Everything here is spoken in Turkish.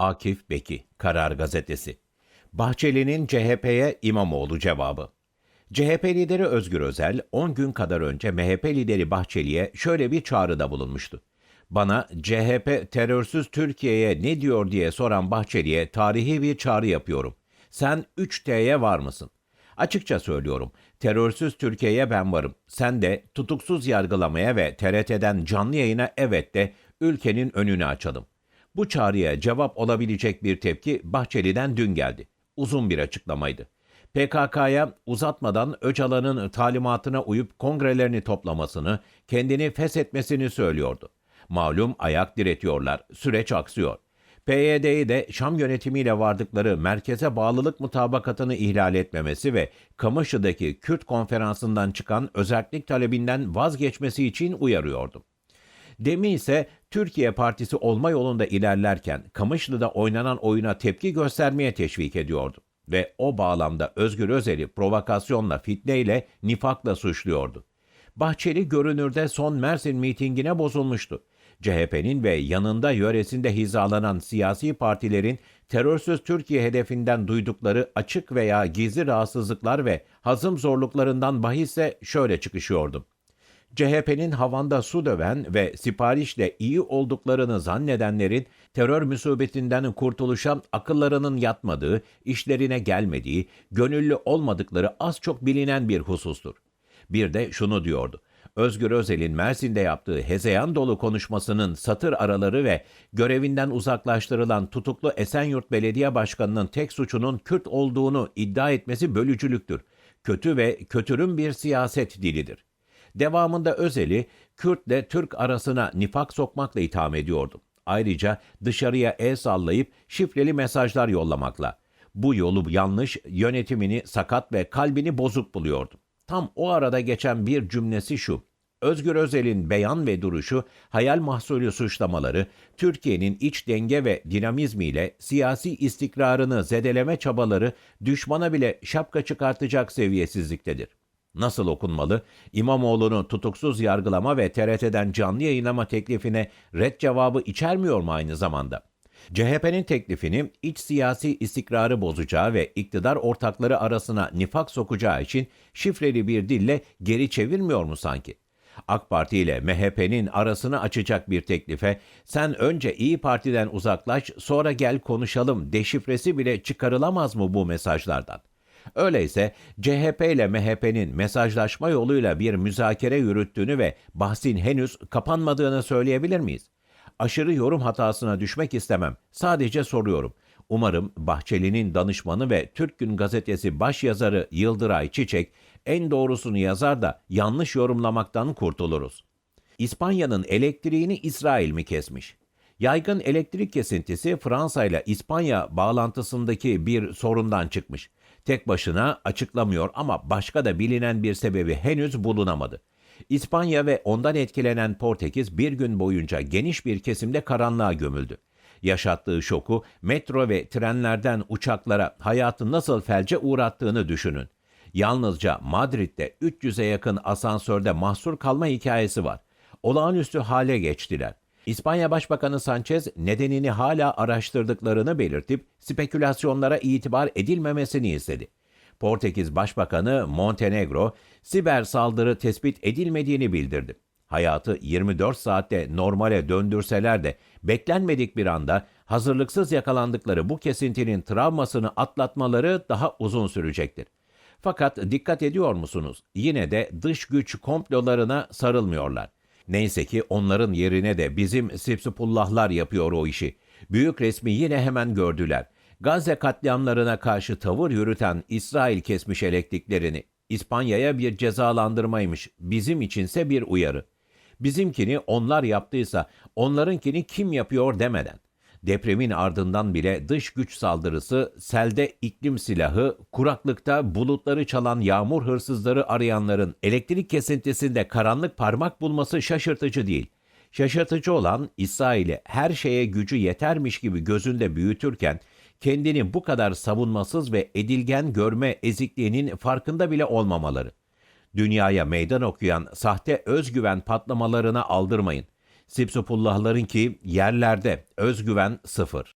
Akif Beki, Karar Gazetesi. Bahçeli'nin CHP'ye İmamoğlu cevabı. CHP lideri Özgür Özel 10 gün kadar önce MHP lideri Bahçeli'ye şöyle bir çağrıda bulunmuştu. Bana CHP terörsüz Türkiye'ye ne diyor diye soran Bahçeli'ye tarihi bir çağrı yapıyorum. Sen 3T'ye var mısın? Açıkça söylüyorum. Terörsüz Türkiye'ye ben varım. Sen de tutuksuz yargılamaya ve TRT'den canlı yayına evet de ülkenin önünü açalım. Bu çağrıya cevap olabilecek bir tepki Bahçeli'den dün geldi. Uzun bir açıklamaydı. PKK'ya uzatmadan Öcalan'ın talimatına uyup kongrelerini toplamasını, kendini feshetmesini söylüyordu. Malum ayak diretiyorlar, süreç aksıyor. PYD'yi de Şam yönetimiyle vardıkları merkeze bağlılık mutabakatını ihlal etmemesi ve Kamışlı'daki Kürt konferansından çıkan özellik talebinden vazgeçmesi için uyarıyordu. Demi ise Türkiye Partisi olma yolunda ilerlerken Kamışlı'da oynanan oyuna tepki göstermeye teşvik ediyordu ve o bağlamda Özgür Özel'i provokasyonla, fitneyle, nifakla suçluyordu. Bahçeli görünürde son Mersin mitingine bozulmuştu. CHP'nin ve yanında yöresinde hizalanan siyasi partilerin terörsüz Türkiye hedefinden duydukları açık veya gizli rahatsızlıklar ve hazım zorluklarından bahisse şöyle çıkışıyordu. CHP'nin havanda su döven ve siparişle iyi olduklarını zannedenlerin terör musibetinden kurtuluşa akıllarının yatmadığı, işlerine gelmediği, gönüllü olmadıkları az çok bilinen bir husustur. Bir de şunu diyordu. Özgür Özel'in Mersin'de yaptığı hezeyan dolu konuşmasının satır araları ve görevinden uzaklaştırılan tutuklu Esenyurt Belediye Başkanı'nın tek suçunun Kürt olduğunu iddia etmesi bölücülüktür. Kötü ve kötürüm bir siyaset dilidir. Devamında Özel'i Kürtle Türk arasına nifak sokmakla itham ediyordu. Ayrıca dışarıya el sallayıp şifreli mesajlar yollamakla. Bu yolu yanlış, yönetimini sakat ve kalbini bozuk buluyordu. Tam o arada geçen bir cümlesi şu. Özgür Özel'in beyan ve duruşu, hayal mahsulü suçlamaları, Türkiye'nin iç denge ve dinamizmiyle siyasi istikrarını zedeleme çabaları düşmana bile şapka çıkartacak seviyesizliktedir. Nasıl okunmalı? İmamoğlu'nu tutuksuz yargılama ve TRT'den canlı yayınlama teklifine red cevabı içermiyor mu aynı zamanda? CHP'nin teklifini iç siyasi istikrarı bozacağı ve iktidar ortakları arasına nifak sokacağı için şifreli bir dille geri çevirmiyor mu sanki? AK Parti ile MHP'nin arasını açacak bir teklife sen önce İyi Parti'den uzaklaş sonra gel konuşalım deşifresi bile çıkarılamaz mı bu mesajlardan? Öyleyse CHP ile MHP'nin mesajlaşma yoluyla bir müzakere yürüttüğünü ve bahsin henüz kapanmadığını söyleyebilir miyiz? Aşırı yorum hatasına düşmek istemem. Sadece soruyorum. Umarım Bahçeli'nin danışmanı ve Türk Gün Gazetesi başyazarı Yıldıray Çiçek en doğrusunu yazar da yanlış yorumlamaktan kurtuluruz. İspanya'nın elektriğini İsrail mi kesmiş? Yaygın elektrik kesintisi Fransa ile İspanya bağlantısındaki bir sorundan çıkmış. Tek başına açıklamıyor ama başka da bilinen bir sebebi henüz bulunamadı. İspanya ve ondan etkilenen Portekiz bir gün boyunca geniş bir kesimde karanlığa gömüldü. Yaşattığı şoku metro ve trenlerden uçaklara hayatı nasıl felce uğrattığını düşünün. Yalnızca Madrid'de 300'e yakın asansörde mahsur kalma hikayesi var. Olağanüstü hale geçtiler. İspanya Başbakanı Sanchez nedenini hala araştırdıklarını belirtip spekülasyonlara itibar edilmemesini istedi. Portekiz Başbakanı Montenegro siber saldırı tespit edilmediğini bildirdi. Hayatı 24 saatte normale döndürseler de beklenmedik bir anda hazırlıksız yakalandıkları bu kesintinin travmasını atlatmaları daha uzun sürecektir. Fakat dikkat ediyor musunuz? Yine de dış güç komplolarına sarılmıyorlar. Neyse ki onların yerine de bizim Sipsupullahlar yapıyor o işi. Büyük resmi yine hemen gördüler. Gazze katliamlarına karşı tavır yürüten İsrail kesmiş elektriklerini. İspanya'ya bir cezalandırmaymış, bizim içinse bir uyarı. Bizimkini onlar yaptıysa onlarınkini kim yapıyor demeden. Depremin ardından bile dış güç saldırısı, selde iklim silahı, kuraklıkta bulutları çalan yağmur hırsızları arayanların elektrik kesintisinde karanlık parmak bulması şaşırtıcı değil. Şaşırtıcı olan İsrail'e her şeye gücü yetermiş gibi gözünde büyütürken kendini bu kadar savunmasız ve edilgen görme ezikliğinin farkında bile olmamaları. Dünyaya meydan okuyan sahte özgüven patlamalarına aldırmayın. Sipsupullahların ki yerlerde özgüven sıfır.